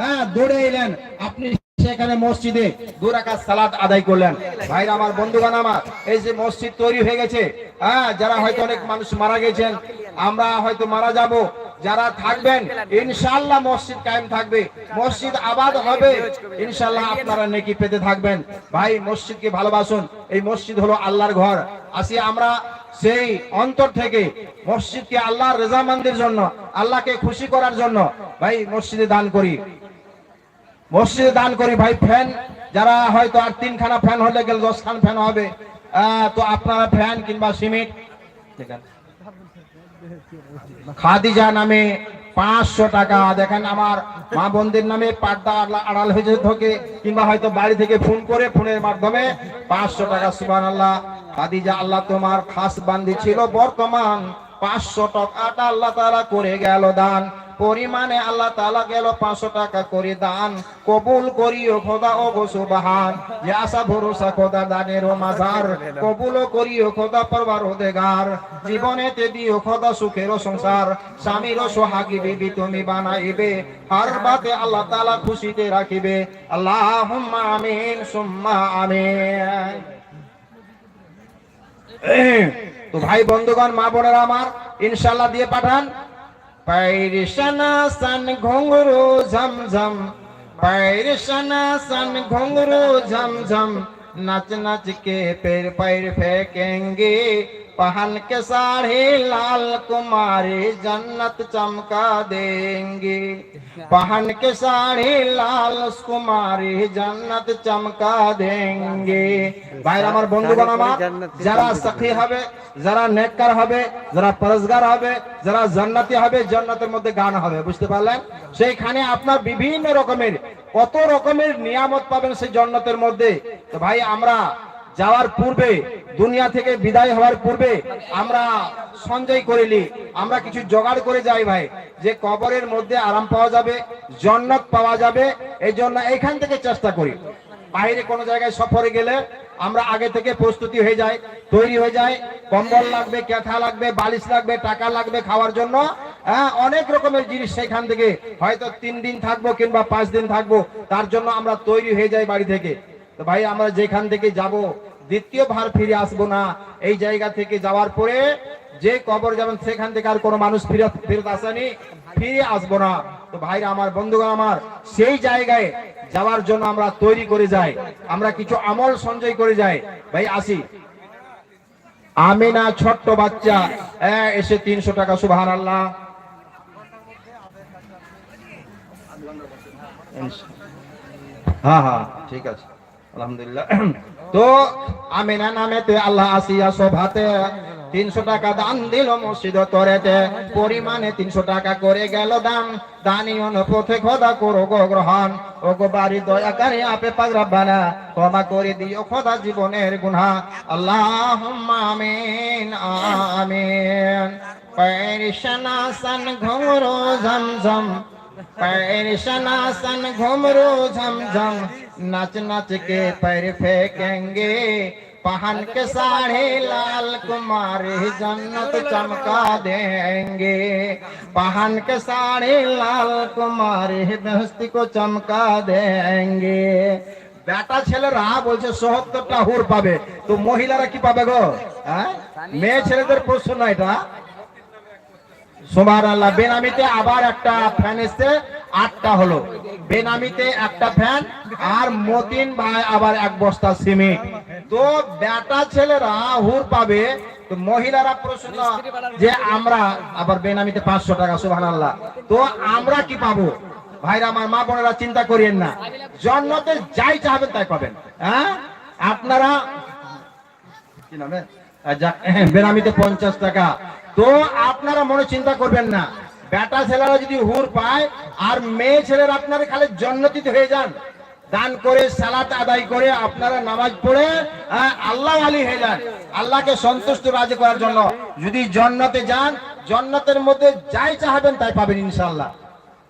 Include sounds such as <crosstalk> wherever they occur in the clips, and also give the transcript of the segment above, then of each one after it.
হ্যাঁ দৌড়ে এলেন। আপনি সেখানে মসজিদে দুরাকাত সালাত আদায় করলেন। ভাইরা আমার, বন্ধুগণ আমার, এই যে মসজিদ তৈরি হয়ে গেছে হ্যাঁ যারা হয়তো অনেক মানুষ মারা গেছেন, আমরা হয়তো মারা যাব। যারা থাকবেন, ইনশাআল্লাহ মসজিদ কায়েম থাকবে। মসজিদ আবাদ হবে। ইনশাল্লাহ আপনারা নেকি পেতে থাকবেন। ভাই, মসজিদকে ভালোবাসুন। এই মসজিদ হলো আল্লাহর ঘর। আসি আমরা সেই অন্তর থেকে মসজিদকে আল্লাহর রেজামান্দির জন্য, আল্লাহকে খুশি করার জন্য, ভাই, মসজিদে দান করি। মসজিদে দান করি, ভাই, ফ্যান, যারা হয়তো আর তিনখানা ফ্যান হলে গেলে, দশখান ফ্যান হবে। তো আপনারা ফ্যান কিংবা সিমেন্ট। খাদিজা নামে পাঁচশো টাকা। দেখেন আমার মা বোনদের নামে পার্দা আড়া- আড়াল হয়েছে থাকে, কিংবা হয়তো বাড়ি থেকে ফোন করে ফোনের মাধ্যমে পাঁচশো টাকা। সুবান আল্লাহ খাদিজা আল্লাহ তোমার খাস বান্দি ছিল। বর্তমান পাঁচশো টাকাটা আল্লাহ তারা করে গেল দান। পরিমাণে আল্লাহ তালা গেল পাঁচশো টাকা করে দান। কবুল করিও খোদা, ও গো সুবাহান। যে আশা ভরসা খোদা দানের ও মাজার। কবুল করিও খোদা, পরবার ওদেগার জীবনেতে দিও খোদা সুখের সংসার। স্বামীর সোহাগী বিবি তুমি বানাইবে। আর বাতে আল্লাহ তালা খুশিতে রাখিবে। আল্লাহ আমিন, সুম্মা আমিন। <clears throat> তো ভাই বন্ধুগণ, মা বোনেরা আমার ইনশাল্লাহ দিয়ে পাঠান। পাইরিশানা সান ঘুঙ্গুরু ঝমঝম পাইরিশানা সান ঘুঙ্গুরু ঝমঝম নাচ নাচ के पैर पैर फेंकेंगे पहन के साड़ी लाल कुमारी जन्नत चमका देंगे पहन के साड़ी लाल कुमारी जन्नत चमका देंगे ভাইরা আমার বন্ধুগণ আমার যারা সাক্ষী হবে যারা নেককার হবে যারা পরজগার হবে যারা জান্নাতি হবে জান্নাতের মধ্যে গান হবে বুঝতে পারলেন সেইখানে আপনার বিভিন্ন রকমের কত রকমের নিয়ামত পাবেন সেই জান্নাতের মধ্যে তো ভাই আমরা যাওয়ার পূর্বে, দুনিয়া থেকে বিদায় হওয়ার পূর্বে আমরা সঞ্চয় করিলি আমরা কিছু জোগাড় করে যাই ভাই। যে কবরের মধ্যে আরাম পাওয়া যাবে, জন্নত পাওয়া যাবে এই জন্য এইখান থেকে চেষ্টা করি। বাইরে কোনো জায়গায় সফরে গেলে আমরা আগে থেকে প্রস্তুতি হয়ে যাই, তৈরি হয়ে যায় কম্বল লাগবে ক্যাথা লাগবে, বালিশ লাগবে, টাকা লাগবে খাওয়ার জন্য। হ্যাঁ অনেক রকমের জিনিস সেখান থেকে। হয়তো তিন দিন থাকব কিংবা পাঁচ দিন থাকব, তার জন্য আমরা তৈরি হয়ে যাই বাড়ি থেকে। তো ভাই, আমরা যেখান থেকে যাব, দ্বিতীয় ভার ফিরে আসব না। এই জায়গা থেকে যাওয়ার পরে যে কবর যাবেন, সেখান থেকে আর কোনো মানুষ ফিরত ফেরত আসেনি, ফিরে আসব না। তো ভাইরা আমার, বন্ধুগণ আমার, সেই জায়গায় যাওয়ার জন্য আমরা তৈরি করে যাই। আমরা কিছু আমল সঞ্চয় করে যাই। ভাই, আসি। আমিনা ছোট্ট বাচ্চা এসে তিনশো টাকা সুবাহ আল্লাহ হ্যাঁ হ্যাঁ ঠিক আছে। আলহামদুলিল্লাহ <clears throat> তো আমিনা নামেতে আল্লাহ আসিয়া সভাতে তিনশো টাকা দান দিল মসজিদ তরেতে পরিমাণে তিনশো টাকা করে গেল দান দানি অনুপথে খোদা করো গো গ্রহণ ও গো বাড়ি দয়াকারে আপে পাগরাবানা ক্ষমা করে দিও খোদা জীবনের গুনা আল্লাহ আমিন আমিন पैरशना सन घुमरो झमझम पैरशना सन घुमरो झमझम नच नच के पैर फेंकेंगे पहन के साढ़े लाल कुमारी जन्नत चमका देंगे पहन के साढ़े लाल कुमारी दस्ती को चमका देंगे বেটা ছেলেরা বলছে সত্তরটা হুর পাবে তো মহিলারা কি পাবে গো হ্যাঁ মেয়ে ছেলেদের প্রশ্ন না এটা সোমার আল্লাহ বেনামিতে আবার একটা ফ্যান এসছে আটটা হলো বেনামিতে একটা ফ্যান আর মতিন ভাই আবার এক বস্তা সিমেন্ট। তো বেটা ছেলেরা হুর পাবে। তো মহিলারা প্রশ্ন যে আমরা আবার বেনামিতে পাঁচশো টাকা সুহান আল্লাহ তো আমরা কি পাবো? ভাইরা আমার মা বোনেরা চিন্তা করিয়েন না। জন্নতে যাই চাইবেন তাই পাবেন। হ্যাঁ? আপনারা কি নামে? বেনামিতে পঞ্চাশ টাকা। তো আপনারা মনে চিন্তা করবেন না। বেটা ছেলেরা যদি হুর পায় আর মেয়ে ছেলেরা আপনারা খালি জন্নতিতে হয়ে যান। দান করে সালাত আদায় করে আপনারা নামাজ পড়ে আহ, আল্লাহ আলী হয়ে যান। আল্লাহকে সন্তুষ্ট রাজি করার জন্য। যদি জন্নতে যান জন্নতের মধ্যে যাই চাহাবেন তাই পাবেন ইনশাআল্লাহ।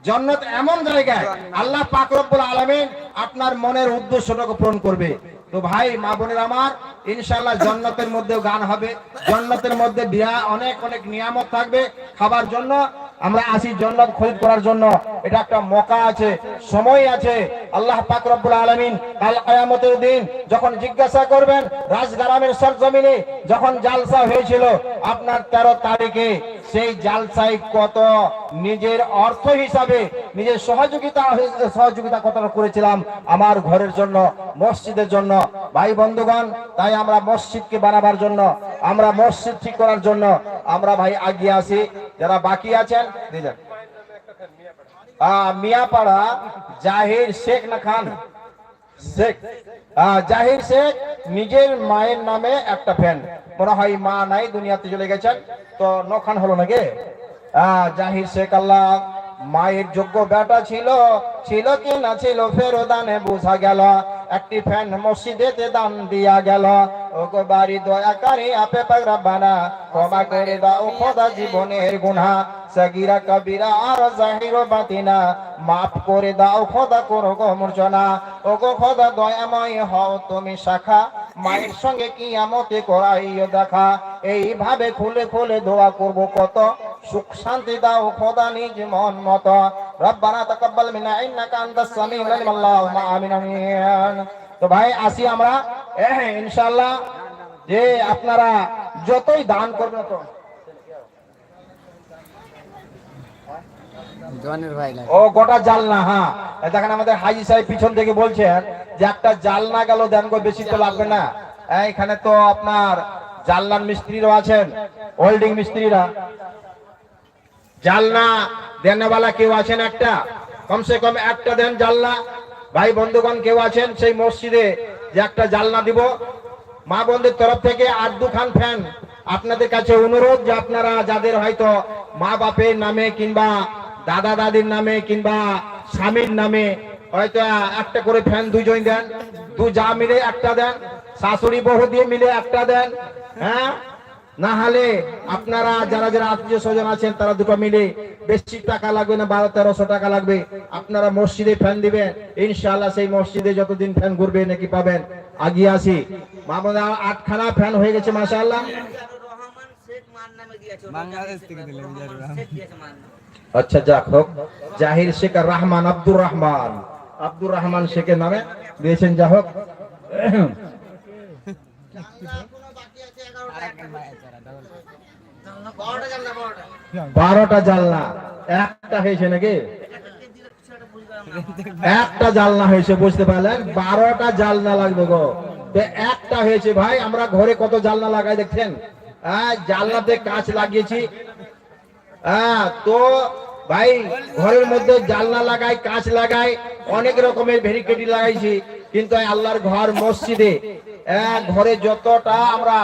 জন্নত এমন জায়গায় আল্লাহ পাক রব্বুল আলামিন আপনার মনের উদ্দেশ্যটাকে পূরণ করবে। তো ভাই, মা বোনের আমার, ইনশাআল্লাহ জন্নতের মধ্যেও গান হবে। জন্নতের মধ্যে বিয়া, অনেক অনেক নিয়ামত থাকবে খাবার জন্য। আমরা আসি জন্নত খরিদ করার জন্য। এটা একটা মকা আছে, সময় আছে। আল্লাহ পাক রব্বুল আলামিন কাল কিয়ামতের দিন যখন জিজ্ঞাসা করবেন, রাজগ্রামের সরজমিনে যখন জালসা হয়েছিল, আপনার তেরো তারিখে সেই জালসায় কত নিজের অর্থ হিসাবে, নিজের সহযোগিতা সহযোগিতা কতটা করেছিলাম আমার ঘরের জন্য, মসজিদের জন্য। ভাই বন্ধুগণ, তাই আমরা মসজিদকে বানাবার জন্য, আমরা মসজিদ ঠিক করার জন্য আমরা ভাই আগিয়ে আসি। যারা বাকি আছেন মিয়াপাড়া জাহির শেখ না খান? শেখ। জাহির শেখ নিজের মায়ের নামে একটা ফ্যান। মনে হয় মা নাই, দুনিয়াতে চলে গেছেন। তো নখান হলো নাকি? জাহির শেখ আল্লাহ, মায়ের যোগ্য বেটা ছিল। ছিল কি না ছিল ফেরো দানে বোঝা গেল। একটি ফ্যান মসজিদেতে দান দিয়া গেল। ও গো বাড়ি দয়াকারী আপে পাগরা বানা। ক্ষমা করে দাও খোদা জীবনের গুনাহ সগিরা কবিরা আর জাহির বাতিনা। মাফ করে দাও খোদা করো গো ও গো খোদা দয়াময় হও তুমি শাখা। মায়ের সঙ্গে কি আমতে করাইও দেখা। এইভাবে খুলে খুলে দোয়া করব কত? সুখ শান্তি দাও খোদা নিজ মন মত। রব্বানা তাকাব্বাল মিনা ইন্নাকা আনতাস সামিউল আলিম আল্লাহুম্মা আমিন আমিন। তো ভাই আসি আমরা। হ্যাঁ ইনশাআল্লাহ। যে আপনারা যতই দান করবেন তো ও গোটা জালনা হ্যাঁ। দেখেন আমাদের হাজি সাহেব পিছন থেকে বলছেন যে একটা জালনা গেল দেন বেশি তো লাগবে না। এখানে তো আপনার জালনার মিস্ত্রিরাও আছেন ওয়েল্ডিং মিস্ত্রিরা। জালনা, দেনওয়ালা কেউ আছেন একটা? কমসে কম একটা দেন জালনা। ভাই, বন্ধুগণ, কেউ আছেন? সেই মসজিদে যে একটা জালনা দিব। মা বন্ধুর তরফ থেকে আর দুখান ফ্যান। আপনাদের কাছে অনুরোধ যে আপনারা যাদের হয়তো মা বাপের নামে কিংবা দাদা দাদির নামে কিংবা স্বামীর নামে হয়তো একটা করে ফ্যান দুজন দেন। দু যা মিলে একটা দেন। শাশুড়ি বহু দিয়ে মিলে একটা দেন। হ্যাঁ? না হলে আপনারা যারা যারা আত্মীয় স্বজন আছেন তারা দুটো মিলে বেশি টাকা লাগবে না বারো তেরোশো টাকা লাগবে। আপনারা মসজিদে ফ্যান দিবেন। ইনশাআল্লাহ সেই মসজিদে যতদিন ফ্যান ঘুরবে নাকি পাবেন। আগিয়ে আসি। আটখানা ফ্যান হয়ে গেছে রহমান। আচ্ছা যাক হোক। জাহির শেখ আর রহমান আব্দুর রহমান। আব্দুর রহমান শেখের নামে দিয়েছেন যা হোক আরেকটা ভাই আছে ওরা double। বারোটা জানলা একটা হয়েছে নাকি? একটা জালনা হয়েছে বুঝতে পারলেন? বারোটা জালনা লাগবে গো। একটা হয়েছে ভাই আমরা ঘরে কত জালনা লাগাই দেখছেন? হ্যাঁ জালনাতে কাঁচ লাগিয়েছি। হ্যাঁ তো ভাই ঘরের মধ্যে জালনা লাগাই কাঁচ লাগাই অনেক রকমের ভেরিকেটি লাগাইছি। কিন্তু আল্লাহর ঘর মসজিদে হ্যাঁ, ঘরে যতটা আমরা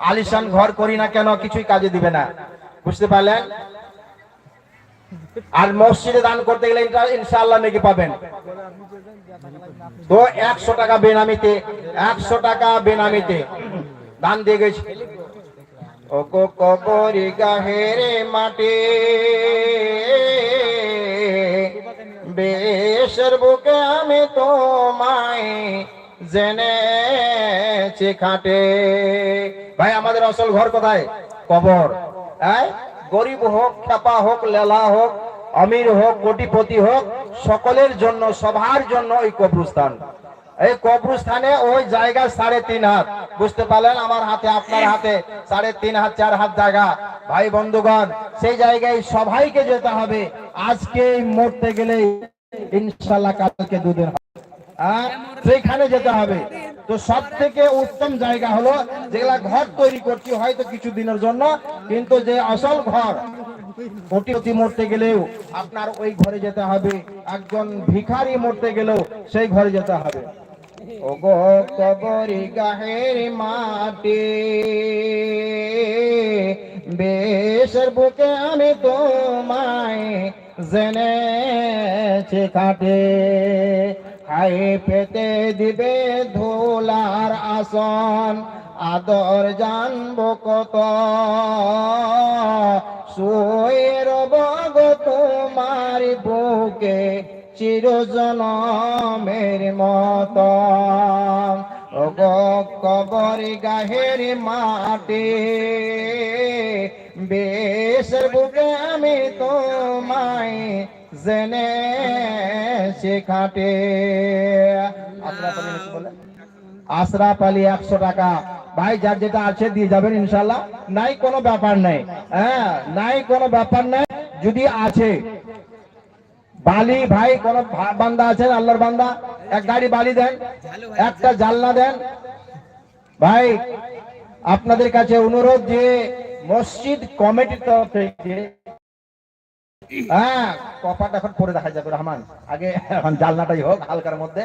আলিশান ঘর করি না কেন, কিছুই কাজে দিবে না। বুঝতে পারলেন? আর মসজিদে দান করতে গেলে ইনশা- ইনশাআল্লাহ নাকি পাবেন। তো একশো টাকা বেনামিতে, একশো টাকা বেনামিতে দান দিয়ে গেছি। ও গো কবরি গাহেরে মাটি, বেশের বুকে আমি তোমায় জেনেছি খাটে। ভাই, আমাদের আসল ঘর কোথায়? কবর। গরিব হোক খেপা হোক, লেলা হোক অমির হোক, কোটিপতি হোক, সকলের জন্য, সবার জন্য ওই কবরস্থান। এই কবরস্থানে ওই জায়গা সাড়ে তিন হাত। বুঝতে পারলেন আমার হাতে, আপনার হাতে সাড়ে তিন হাত, চার হাত জায়গা। ভাই, বন্ধুগণ, সেই জায়গায় সবাইকে যেতে হবে। আজকে মরতে গেলে ইনশাল্লাহ কালকে দুদিন হ্যাঁ, সেইখানে যেতে হবে। তো সব থেকে উত্তম জায়গা হলো যেগুলা ঘর তৈরি করছি হয়তো কিছু দিনের জন্য কিন্তু যে আসল ঘর কোটিপতি মরতে গেলেও আপনার ওই ঘরে যেতে হবে। একজন ভিখারি মরতে গেলেও সেই ঘরে যেতে হবে। ও গো কবরি গাহের মাটি বেশের বুকে আমি তোমায় জেনেছি কাটে। হাই পেতে দিবে ধুলার আসন। আদর জানব কত। শুয়ের বগ তোমার বুকে চিরজনমের মত। কবর গাহের মাটি বেশ বুকে আমি তোমায় জেনে আলী নাকি আশরাফ একশো টাকা। ভাই, যার যেটা আছে দিয়ে যাবেন ইনশাল্লাহ নাই কোনো ব্যাপার নেই। হ্যাঁ নাই কোনো ব্যাপার নেই। যদি আছে। বালি, ভাই, কোন বান্দা আছেন, আল্লাহর বান্দা, এক গাড়ি বালি দেন, একটা জালনা দেন। ভাই, আপনাদের কাছে অনুরোধ যে, মসজিদ কমিটির তরফ থেকে হ্যাঁ কপাট এখন পরে দেখা যাবে, রহমান। আগে এখন জালনাটাই হোক, হালকার মধ্যে।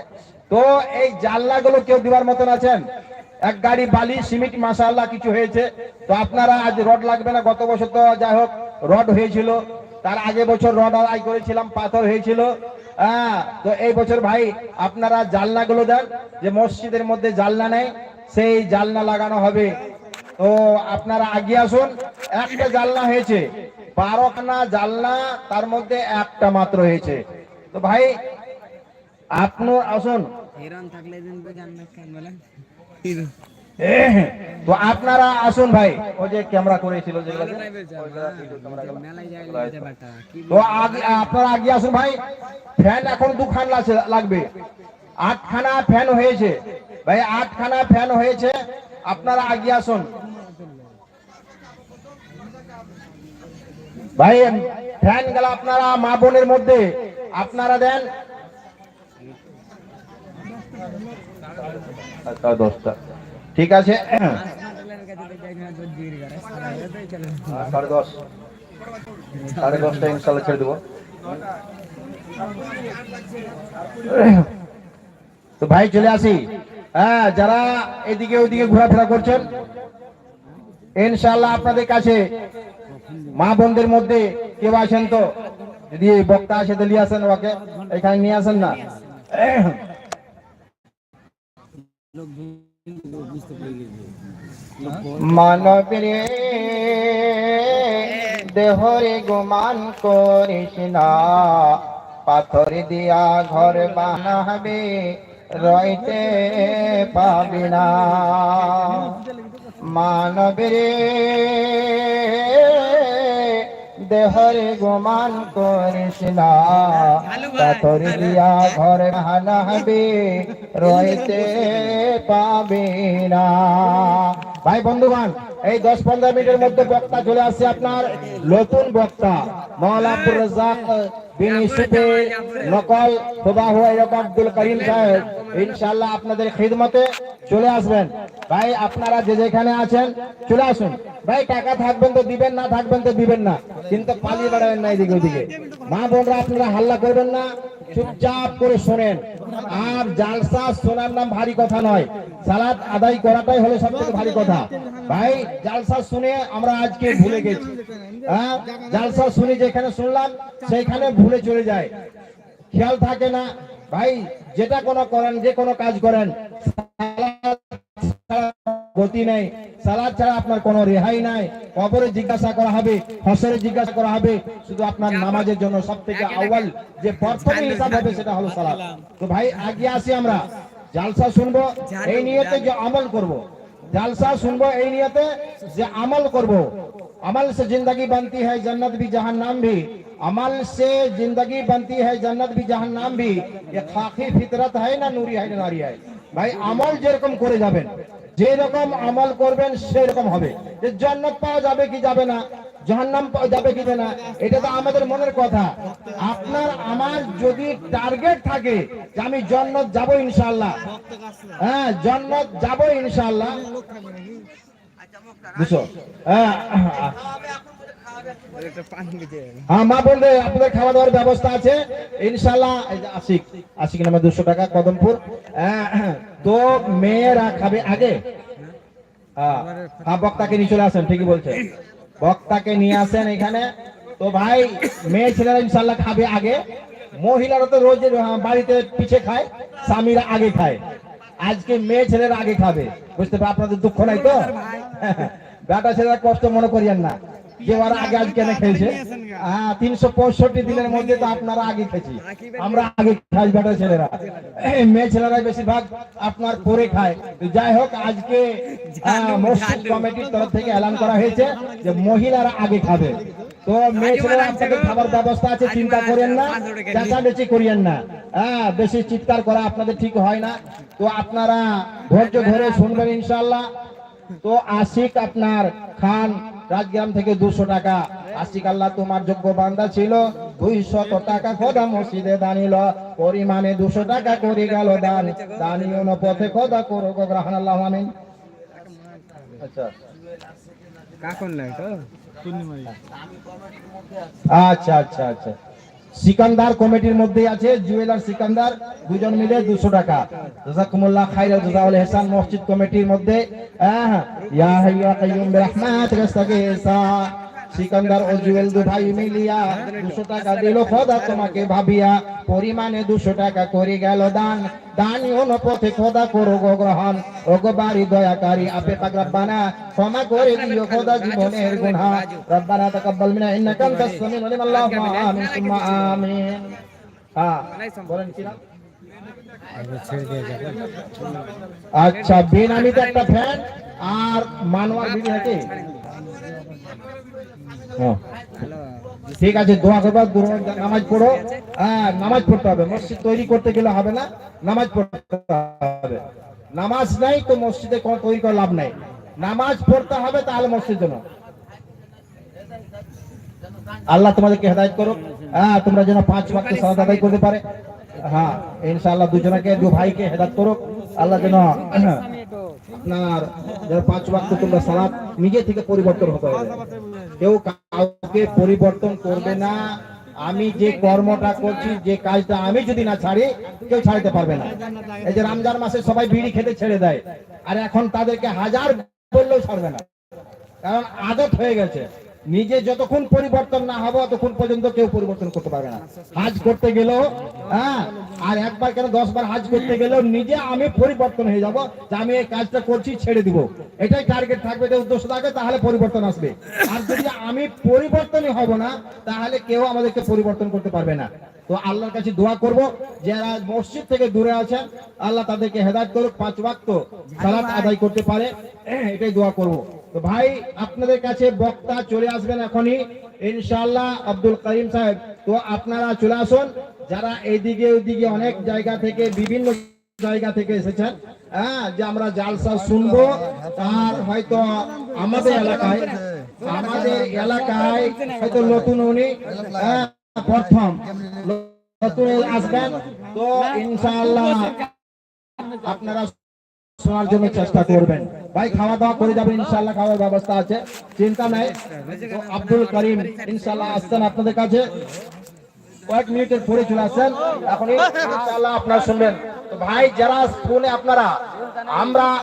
তো এই জালনাগুলো কেউ দিবার মতন আছেন? এক গাড়ি বালি, সিমেন্ট মাসাল্লাহ কিছু হয়েছে। তো আপনারা আজ রড লাগবে না, গত বছর তো যাই হোক, রড হয়েছিল। তার আগে বছর রড আদায় করেছিলাম, পাথর হয়েছিল। হ্যাঁ তো এই বছর ভাই, আপনারা জালনাগুলো দেন, যে মসজিদের মধ্যে জালনা নেই, সেই জালনা লাগানো হবে। তো আপনারা আগে আসুন, একটা জালনা হয়েছে। বারোখানা জালনা তার মধ্যে একটা মাত্র হয়েছে। তো ভাই আপনি আসুন। হিরন থাকলে দিন তো আপনারা আসুন ভাই। ওই যে ক্যামেরা করেছিল যেগুলো যে, মেলায় যায় লাগতে বাটা কি তো আপনারা আগে আসুন ভাই। ফ্যান এখন দুখান লাগবে। আটখানা ফ্যান হয়েছে। ভাই আটখানা ফ্যান হয়েছে। আপনারা আগে আসুন। ভাই ফ্যান গেল আপনারা মা বোনের মধ্যে। আপনারা দেন। আচ্ছা, দশটা। ঠিক আছে। দশ। সাড়ে দশটা ইনশাল্লাহ ছেড়ে দেবো। তো ভাই চলে আসি। হ্যাঁ যারা এদিকে ওইদিকে ঘোরাফেরা করছেন ইনশাল্লাহ আপনাদের কাছে মা বোনদের মধ্যে কেউ আছেন তো? যদি এই বক্তা আসে তো আসেন ওকে। এখানে নিয়ে আসেন না? মানবের দেহরে গুমান করিস না। পাথর দিয়া ঘর বানাবে রইতে পাবি না। মানবের দেহরে গুমান পাথর দিয়া ঘর বানাবে রইতে পাবে না। ভাই বন্ধুগণ, এই দশ পনেরো মিনিটের মধ্যে বক্তা চলে আসছে আপনার নতুন বক্তা আব্দুর এরকম আব্দুল করিম সাহেব ইনশাআল্লাহ আপনাদের খিদমতে চলে আসবেন। ভাই আপনারা যে যেখানে আছেন চলে আসুন। ভাই টাকা থাকবেন তো দিবেন না থাকবেন তো দিবেন না। কিন্তু পালিয়ে বেড়াবেন না এদিকে ওদিকে। মা বোনরা আপনারা হাল্লা করবেন না চুপচাপ করে শোনেন। আর জালসা শোনার নাম ভারী কথা নয়। সালাদ আদায় করাটাই হলো সব থেকে ভারী কথা। ভাই, জালসা শুনে আমরা আজকে ভুলে গেছি। হ্যাঁ? জালসা শুনে যেখানে শুনলাম, সেইখানে ভুলে চলে যায়। খেয়াল থাকে না। ভাই, যেটা কোনো করেন, যে কোনো কাজ করেন গতি নেই। সালাদ ছাড়া আপনার কোনো রেহাই নাই। কবরে জিজ্ঞাসা করা হবে হসরে জিজ্ঞাসা করা হবে, শুধু আপনার নামাজের জন্য সব থেকে আউয়াল যে প্রথমে হিসাব হবে, সেটা হলো সালাদ। তো ভাই, আগে আসি আমরা। জালসা শুনব, এই নিয়ে যে আমল করব। জালসা শুনব এই নিয়ে যে আমল করব। আমল সে জিন্দগি বানতি হয় জন্নত ভি জাহান নাম ভি। আমল সে জিন্দগি বানতি হয় জন্নত ভি জাহান নাম ভি। এ খাকি ফিতরত হয় না নুরি হয় না নারী হয় ভাই, আমল যেরকম করে যাবেন, যেরকম আমল করবেন, সেরকম হবে। যে জন্নত পাওয়া যাবে কি যাবে না জাহান্নাম যাবে কি না? এটা তো আমাদের মনের কথা। আপনার আমার যদি টার্গেট থাকে যে আমি জন্নত যাব ইনশাআল্লাহ। হ্যাঁ জন্নত যাব ইনশাআল্লাহ। হ্যাঁ হ্যাঁ মা আপনাদের খাওয়া দাওয়ার ব্যবস্থা আছে। ইনশাল্লাহ আশিক আশিক দুশো টাকা কদমপুর। হ্যাঁ, তো মেয়েরা খাবে আগে? হ্যাঁ হ্যাঁ, বক্তাকে নিয়ে চলে আসেন ঠিকই বলছে। বক্তাকে নিয়ে আসেন এখানে। তো ভাই মেয়ে ছেলেরা ইনশাল্লাহ খাবে আগে। মহিলারা তো রোজ বাড়িতে পিছে খায় স্বামীরা আগে খায়। আজকে মেয়ে ছেলেরা আগে খাবে। বুঝতে পারে আপনাদের দুঃখ নাই তো? বেটা ছেলেরা কষ্ট মনে করিয়েন না। যে ওরা আগে আজ কেন খেয়েছে হ্যাঁ তিনশো পঁয়ষট্টি দিনের মধ্যে তো আপনারা আগে খেয়েছি। আমরা আগে খাই বেটা ছেলেরা। মেয়ে ছেলেরাই বেশিরভাগ আপনার পরে খায়। তো যাই হোক আজকে মসজিদ কমিটির তরফ থেকে এলান করা হয়েছে যে মহিলারা আগে খাবে। তো মেয়ে ছেলেরা আপনাদের খাবার ব্যবস্থা আছে চিন্তা করেন না। চেঁচামেচি করিয়েন না। হ্যাঁ বেশি চিৎকার করা আপনাদের ঠিক হয় না। তো আপনারা ধৈর্য ধরে শুনবেন ইনশাল্লাহ তো আশিক আপনার খান রাজগ্রাম থেকে দুশো টাকা। আশিক আল্লাহ তোমার যোগ্য বান্দা ছিল। দুইশত টাকা খোদা মসজিদে দানিল। পরিমাণে দুশো টাকা করে গেল দান। দানিও পথে খোদা করো গ্রহণ আল্লাহ আমিন। আচ্ছা। তো? আচ্ছা আচ্ছা আচ্ছা। সিকান্দার কমিটির মধ্যে আছে জুয়েলার সিকান্দার দুজন মিলে দুশো টাকা। জাজাকুমুল্লাহ খাইরা জাজাউল হেসান মসজিদ কমিটির মধ্যে হ্যাঁ ইয়া হাইয়া কাইয়ুম বিরহমাতিকা আস্তাগীসা সিকান্দার ও জুয়েল দু ভাই মিলিয়া, দুশো টাকা দিল খোদা তোমাকে ভাবিয়া, পরিমাণে দুশো টাকা করে গেল দান। দানি অনুপথে খোদা করো গ্রহণ। ও দয়াকারী, আপে পাক রব্বানা, ক্ষমা করে দিও খোদা জীবনের গুনাহ। রব্বানা তাকাব্বাল মিনা, ইন্নাকা আনতাস সামিউল আলিম। আল্লাহুম্মা আমিন, সুম্মা আমিন। হ্যাঁ আচ্ছা একটা ফ্যান আর ঠিক আছে, দোয়া করবা নামাজ পড়ো। হ্যাঁ নামাজ পড়তে হবে। মসজিদ তৈরি করতে গেলে হবে না, নামাজ পড়তে হবে। নামাজ নাই তো মসজিদে তৈরি করে লাভ নাই। নামাজ পড়তে হবে তাহলে মসজিদ জন্য। আল্লাহ তোমাদেরকে হেদায়ত করো হ্যাঁ তোমরা যেন পাঁচ ওয়াক্ত সালাত আদায় করতে পারে। হ্যাঁ ইনশাআল্লাহ দুজনকে দু ভাইকে হেদায়ত করো আল্লাহ যেন আপনার পাঁচ বাক্য তোমরা সালাদ নিজে থেকে পরিবর্তন হতে হবে। কেউ কাউকে পরিবর্তন করবে না। আমি যে কর্মটা করছি, যে কাজটা আমি যদি না ছাড়ি, কেউ ছাড়তে পারবে না। এই যে রমজান মাসে সবাই বিড়ি খেতে ছেড়ে দেয়, আর এখন তাদেরকে হাজার বললেও ছাড়বে না। কারণ আদত হয়ে গেছে। নিজে যতক্ষণ পরিবর্তন না হবে, ততক্ষণ পর্যন্ত কেউ পরিবর্তন করতে পারবে না। হাজ করতে গেলেও হ্যাঁ আর একবার কেন দশ বার হাজ করতে গেলেও নিজে আমি পরিবর্তন হয়ে যাব, যে আমি এই কাজটা করছি, ছেড়ে দিব। এটাই টার্গেট থাকবে যে উদ্দেশ্য থাকবে তাহলে পরিবর্তন আসবে। আর যদি আমি পরিবর্তনই হব না, তাহলে কেউ আমাদেরকে পরিবর্তন করতে পারবে না। তো আল্লাহর কাছে দোয়া করব, যারা মসজিদ থেকে দূরে আছেন, আল্লাহ তাদেরকে হেদায়ত করুক, পাঁচ ওয়াক্ত সালাত আদায় করতে পারে এটাই দোয়া করব। তো ভাই আপনাদের কাছে বক্তা চলে আসবেন এখনই। ইনশাআল্লাহ আব্দুল করিম সাহেব তো আপনারা চলে আসুন। যারা এইদিকে ওইদিকে অনেক জায়গা থেকে বিভিন্ন জায়গা থেকে এসেছেন হ্যাঁ যে আমরা জালসা শুনব আর হয়তো আমাদের এলাকায় আমাদের এলাকায় হয়তো নতুন উনি হ্যাঁ, প্রথম নতুন আসবেন। তো ইনশাল্লাহ আপনারা শোনার জন্য চেষ্টা করবেন। ভাই খাওয়া দাওয়া করে যাবেন ইনশাল্লাহ খাওয়ার ব্যবস্থা আছে। চিন্তা নাই। আব্দুল করিম ইনশাল্লাহ আসছেন আপনাদের কাছে। কয়েক মিনিটের পরে চলে আসছেন। এখন ইনশাল্লাহ আপনারা শুনবেন। ভাই, যারা ফোনে আপনারা, আমরা